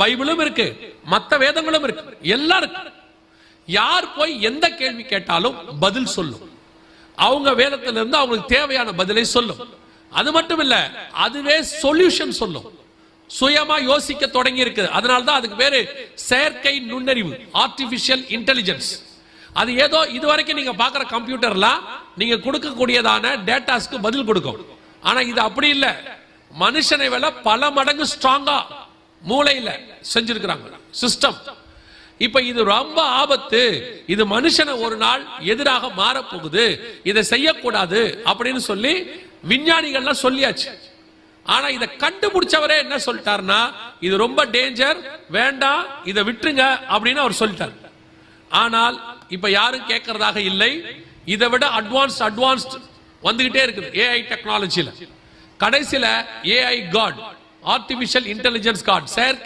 பைபிளும் இருக்கு மத்த வேதங்களும் இருக்கு எல்லாம் இருக்கு. யார் போய் எந்த கேள்வி கேட்டாலும் பதில் சொல்லும். அவங்க வேதத்துல இருந்து அவங்களுக்கு தேவையான பதிலை சொல்லும். அது மட்டும் இல்ல அதுவே சொல்யூஷன் சொல்லும். சுயமா யோசிக்க தொடங்கி இருக்குது. அதனால தான் அதுக்கு பேரு செயற்கை நுண்ணறிவு ஆர்டிபிஷியல் இன்டெலிஜென்ஸ் அது ஏதோ இதுவரைக்கும் நீங்க பாக்குற கம்ப்யூட்டர்லாம் நீங்க கொடுக்கக்கூடியதான டேட்டாஸ்க்கு பதில் கொடுக்கும். ஆனா இது அப்படி இல்ல. மனுஷனை விட பல மடங்கு ஸ்ட்ராங்கா மூளையில் செஞ்சிருக்கிறாங்க. சிஸ்டம் இப்ப இது ரொம்ப ஆபத்து. இது மனுஷனை ஒரு நாள் எதிராக மாறப்போகுது. இதை செய்யக்கூடாது அப்படின்னு சொல்லி விஞ்ஞானிகள்லாம் சொல்லியாச்சு. ஆனா இதை கண்டுபிடிச்சவரே என்ன சொல்லிட்டாருன்னா இது ரொம்ப டேஞ்சர் வேண்டாம் இதை விட்டுருங்க அப்படின்னு அவர் சொல்லிட்டார். ஆனால் இப்ப யாரும் கேட்கறதாக இல்லை. இதை விட அட்வான்ஸ் அட்வான்ஸ்ட் வந்துகிட்டே இருக்குது. ஏஐ டெக்னாலஜியில கடைசியில AI God artificial intelligence card செயற்கை